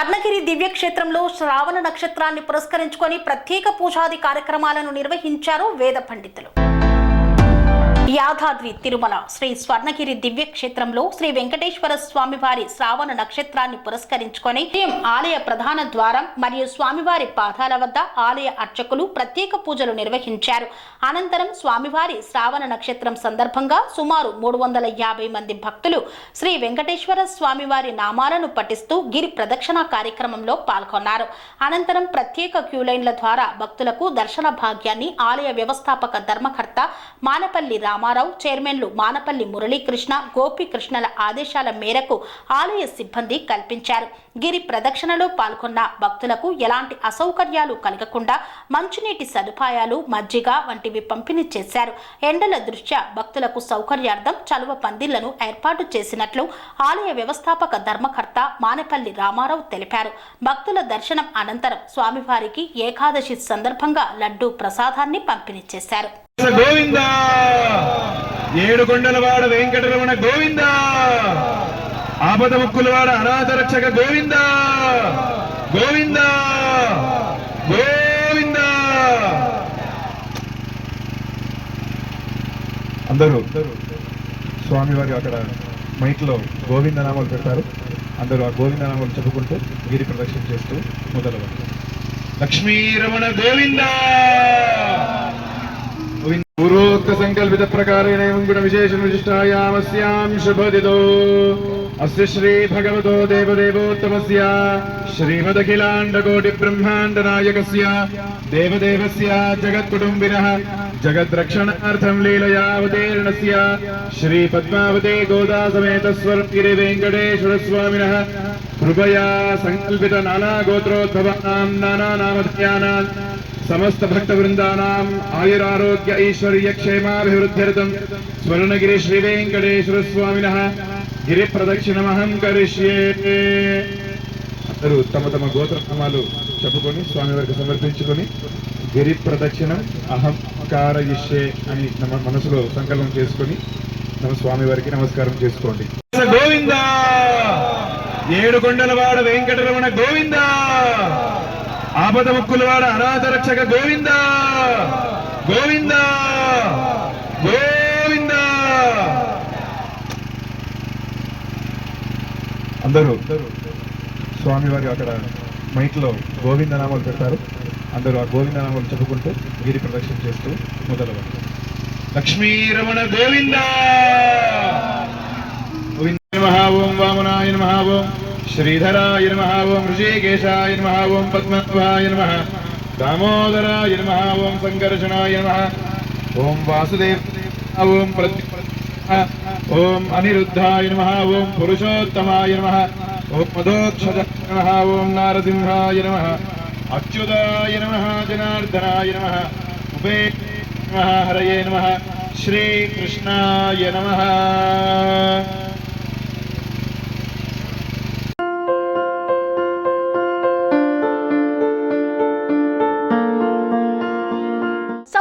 స్వర్ణగిరి దివ్యక్షేత్రంలో శ్రావణ నక్షత్రాన్ని పురస్కరించుకొని ప్రత్యేక పూజాది కార్యక్రమాలను నిర్వహించారు వేద పండితులు. యాదాద్రి తిరుమల. శ్రీ స్వర్ణగిరి దివ్య క్షేత్రంలో శ్రీ వెంకటేశ్వర స్వామివారి శ్రావణ నక్షత్రాన్ని పురస్కరించుకొని ఆలయ ప్రధాన ద్వారం మరియు స్వామివారి పాదాల వద్ద ఆలయ అర్చకులు ప్రత్యేక పూజలు నిర్వహించారు. అనంతరం స్వామివారి శ్రావణ నక్షత్రం సందర్భంగా సుమారు మూడు వందల యాభై మంది భక్తులు శ్రీ వెంకటేశ్వర స్వామివారి నామాలను పఠిస్తూ గిరి ప్రదక్షిణ కార్యక్రమంలో పాల్గొన్నారు. అనంతరం ప్రత్యేక క్యూలైన్ల ద్వారా భక్తులకు దర్శన భాగ్యాన్ని ఆలయ వ్యవస్థాపక ధర్మకర్త మానపల్లి రామారావు చైర్మన్లు మానపల్లి మురళీకృష్ణ గోపికృష్ణల ఆదేశాల మేరకు ఆలయ సిబ్బంది కల్పించారు. గిరి ప్రదక్షిణలో పాల్గొన్న భక్తులకు ఎలాంటి అసౌకర్యాలు కలగకుండా మంచినీటి సదుపాయాలు మజ్జిగ వంటివి పంపిణీ చేశారు. ఎండల దృష్ట్యా భక్తులకు సౌకర్యార్థం చలువ పందిళ్ళను ఏర్పాటు చేసినట్లు ఆలయ వ్యవస్థాపక ధర్మకర్త మానపల్లి రామారావు తెలిపారు. భక్తుల దర్శనం అనంతరం స్వామివారికి ఏకాదశి సందర్భంగా లడ్డూ ప్రసాదాన్ని పంపిణీ చేశారు. గోవింద. ఏడు కొండలవాడ వెంకటరమణ గోవింద. ఆపద ముక్కులవాడ అనాథ రక్షక గోవింద. గోవింద. గోవింద. అందరూ స్వామివారి అక్కడ మైట్లో గోవింద నామాలు పెడతారు. అందరూ ఆ గోవింద నామాలు చెప్పుకుంటూ గిరి ప్రదక్షిణ చేస్తూ మొదలవారు లక్ష్మీరమణ గోవిందా. पूर्वोक्तसङ्कल्पितप्रकारेण एवं गुणविशेषण विशिष्टायामस्यां शुभदितो। अस्य श्रीभगवतो देवदेवोत्तमस्य, श्रीमदखिलाण्डकोटिब्रह्माण्डनायकस्य, देवदेवस्य जगत्कुटुम्बिनः, जगद्रक्षणार्थं लीलयावतीर्णस्य, श्रीपद्मावते गोदासमेतस्वर्गिरे कृपया सङ्कल्पितनानागोत्रोद्भवानां नानानामध्यानान् సమస్త భక్త బృందానాం ఆయురారోగ్య ఐశ్వర్య క్షేమాభివృద్ధ్యర్థం స్వర్ణగిరి శ్రీ వెంకటేశ్వర స్వామిన గిరి ప్రదక్షిణమహం కరిష్యే అందరూ తమ తమ గోత్రనామాలు చెప్పుకొని స్వామివారికి సమర్పించుకొని గిరి ప్రదక్షిణం అహం కారయిష్యే అని మన మనసులో సంకల్పం చేసుకొని మన స్వామివారికి నమస్కారం చేసుకోండి. గోవిందా! ఏడు కొండలవాడ వెంకటరమణ గోవిందా! ఆపద ముక్కులవాడ అనాథ రక్షక గోవింద! గోవింద! గోవింద! అందరూ స్వామివారి అక్కడ మైక్ గోవిందనామాలు గోవింద నామాలు పెడతారు. అందరూ ఆ గోవింద నామాలు చెప్పుకుంటూ గిరి ప్రదక్షిణ చేస్తూ మొదలు లక్ష్మీరమణ గోవింద! గోవింద నమః ఓం వామనాయ ఓం శ్రీధరాయ నమ ఓం ఋషికేశాయ నమ ఓం పద్మత్వాయ నమ దామోదరాయ నమ ఓం సంకర్షణాయ నమ ఓం వాసుదేవ ఓం ప్రతి ఓం అనిరుద్ధాయ నమ ఓం పురుషోత్తమాయ నమ ఓం మదోక్షజాయ నమః ఓం నారసింహాయ నమ అచ్యుతాయ నమ జనార్దనాయ నమ ఉపే నమః హరయే నమ శ్రీకృష్ణాయ నమ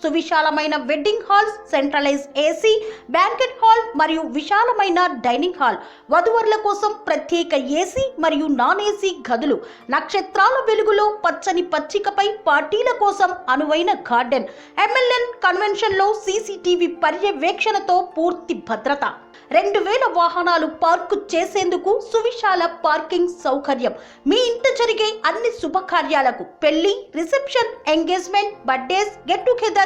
సువిశాలమైన wedding halls centralise AC banquet hall మరియు విశాలమైన డైనింగ్ హాల్. వధువరుల కోసం ప్రత్యేక ఏసీ మరియు నాన్ ఏసీ గదులు. నక్షత్రాల వెలుగులో పచ్చని పచ్చికపై పార్టీల కోసం అనువైన గార్డెన్. ఎంఎల్ఎన్ కన్వెన్షన్లో సీసీటీవీ పర్యవేక్షణతో పూర్తి భద్రత. రెండు వేల వాహనాలు పార్కు చేసేందుకు సువిశాల పార్కింగ్ సౌకర్యం. మీ ఇంట జరిగే అన్ని శుభకార్యాలకు పెళ్ళి reception engagement birthdays get together